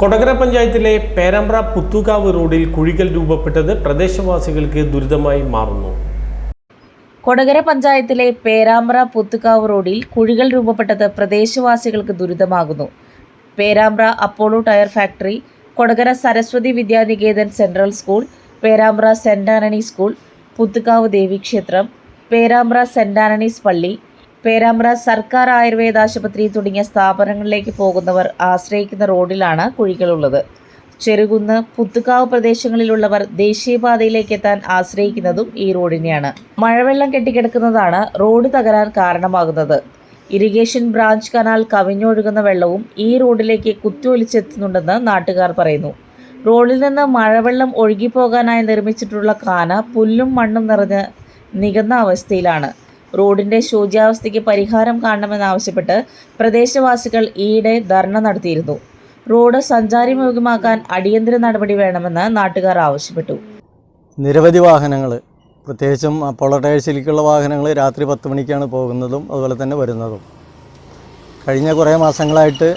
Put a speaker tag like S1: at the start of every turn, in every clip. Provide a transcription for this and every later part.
S1: കൊടകര പഞ്ചായത്തിലെ പേരാമ്പ്ര പുത്തുകാവ് റോഡിൽ കുഴികൾ രൂപപ്പെട്ടത് പ്രദേശവാസികൾക്ക് ദുരിതമായി മാറുന്നു.
S2: കൊടകര പഞ്ചായത്തിലെ പേരാമ്പ്ര പുത്തുകാവ് റോഡിൽ കുഴികൾ രൂപപ്പെട്ടത് പ്രദേശവാസികൾക്ക് ദുരിതമാകുന്നു. Perambra Apollo tyre factory Kodakara Saraswathi Vidyaniketan central school Perambra saint school Puthukavu ദേവീക്ഷേത്രം Perambra saint പള്ളി പേരാമ്പ്ര സർക്കാർ ആയുർവേദ ആശുപത്രി തുടങ്ങിയ സ്ഥാപനങ്ങളിലേക്ക് പോകുന്നവർ ആശ്രയിക്കുന്ന റോഡിലാണ് കുഴികളുള്ളത്. ചെറുകുന്ന് പുത്തുക്കാവ് പ്രദേശങ്ങളിലുള്ളവർ ദേശീയപാതയിലേക്ക് എത്താൻ ആശ്രയിക്കുന്നതും ഈ റോഡിനെയാണ്. മഴവെള്ളം കെട്ടിക്കിടക്കുന്നതാണ് റോഡ് തകരാൻ കാരണമാകുന്നത്. ഇറിഗേഷൻ ബ്രാഞ്ച് കനാൽ കവിഞ്ഞൊഴുകുന്ന വെള്ളവും ഈ റോഡിലേക്ക് കുത്തിയൊലിച്ചെത്തുന്നുണ്ടെന്ന് നാട്ടുകാർ പറയുന്നു. റോഡിൽ നിന്ന് മഴവെള്ളം ഒഴുകിപ്പോകാനായി നിർമ്മിച്ചിട്ടുള്ള കാന പുല്ലും മണ്ണും നിറഞ്ഞ് നികന്ന അവസ്ഥയിലാണ്. റോഡിന്റെ ശോച്യാവസ്ഥയ്ക്ക് പരിഹാരം കാണണമെന്നാവശ്യപ്പെട്ട് പ്രദേശവാസികൾ ഈയിടെ ധർണ നടത്തിയിരുന്നു. റോഡ് സഞ്ചാരിമുഖമാക്കാൻ അടിയന്തര നടപടി വേണമെന്ന് നാട്ടുകാർ ആവശ്യപ്പെട്ടു.
S3: നിരവധി വാഹനങ്ങൾ പ്രത്യേകിച്ചും അപ്പോളോ വാഹനങ്ങൾ രാത്രി പത്ത് മണിക്കാണ് പോകുന്നതും അതുപോലെ തന്നെ വരുന്നതും. കഴിഞ്ഞ കുറേ മാസങ്ങളായിട്ട്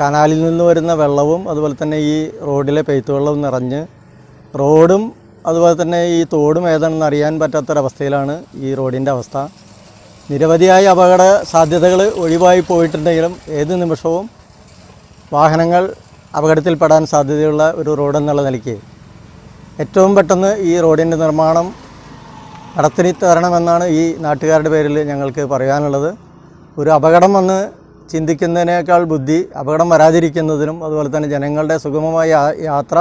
S3: കനാലിൽ നിന്ന് വരുന്ന വെള്ളവും അതുപോലെ തന്നെ ഈ റോഡിലെ പെയ്ത്തുവെള്ളവും നിറഞ്ഞ് റോഡും അതുപോലെ തന്നെ ഈ തോടും ഏതാണെന്ന് അറിയാൻ പറ്റാത്തൊരവസ്ഥയിലാണ് ഈ റോഡിന്റെ അവസ്ഥ. നിരവധിയായ അപകട സാധ്യതകൾ ഒഴിവായി പോയിട്ടുണ്ടെങ്കിലും ഏത് നിമിഷവും വാഹനങ്ങൾ അപകടത്തിൽപ്പെടാൻ സാധ്യതയുള്ള ഒരു റോഡെന്നുള്ള നിലയ്ക്ക്. ഏറ്റവും പെട്ടെന്ന് ഈ റോഡിന്റെ നിർമ്മാണം നടത്തി തരണമെന്നാണ് ഈ നാട്ടുകാരുടെ പേരിൽ ഞങ്ങൾക്ക് പറയാനുള്ളത്. ഒരു അപകടം വന്ന് ചിന്തിക്കുന്നതിനേക്കാൾ ബുദ്ധി അപകടം വരാതിരിക്കുന്നതിനും അതുപോലെ തന്നെ ജനങ്ങളുടെ സുഗമമായ യാത്ര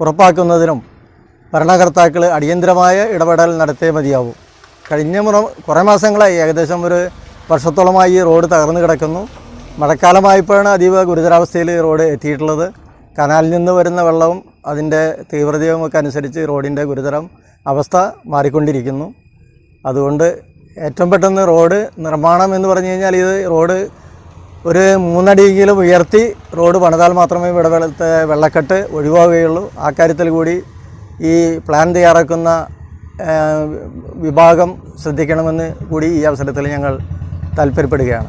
S3: ഉറപ്പാക്കുന്നതിനും ഭരണകർത്താക്കൾ അടിയന്തരമായ ഇടപെടൽ നടത്തിയേ മതിയാവും. കഴിഞ്ഞ മുറ കുറേ മാസങ്ങളായി ഏകദേശം ഒരു വർഷത്തോളമായി ഈ റോഡ് തകർന്നു കിടക്കുന്നു. മഴക്കാലമായപ്പോഴാണ് അതീവ ഗുരുതരാവസ്ഥയിൽ റോഡ് എത്തിയിട്ടുള്ളത്. കനാലിൽ നിന്ന് വരുന്ന വെള്ളവും അതിന്റെ തീവ്രതയും ഒക്കെ അനുസരിച്ച് റോഡിന്റെ ഗുരുതരം അവസ്ഥ മാറിക്കൊണ്ടിരിക്കുന്നു. അതുകൊണ്ട് ഏറ്റവും പെട്ടെന്ന് റോഡ് നിർമ്മാണം എന്ന് പറഞ്ഞു കഴിഞ്ഞാൽ ഇത് റോഡ് ഒരു മൂന്നടിയെങ്കിലും ഉയർത്തി റോഡ് പണിതാൽ മാത്രമേ ഇവിടെ വെള്ളത്തെ വെള്ളക്കെട്ട് ഒഴിവാകുകയുള്ളൂ ആ കാര്യത്തിൽ കൂടി ഈ പ്ലാൻ തയ്യാറാക്കുന്ന വിഭാഗം ശ്രദ്ധിക്കണമെന്ന് കൂടി ഈ അവസരത്തിൽ ഞങ്ങൾ താല്പര്യപ്പെടുകയാണ്.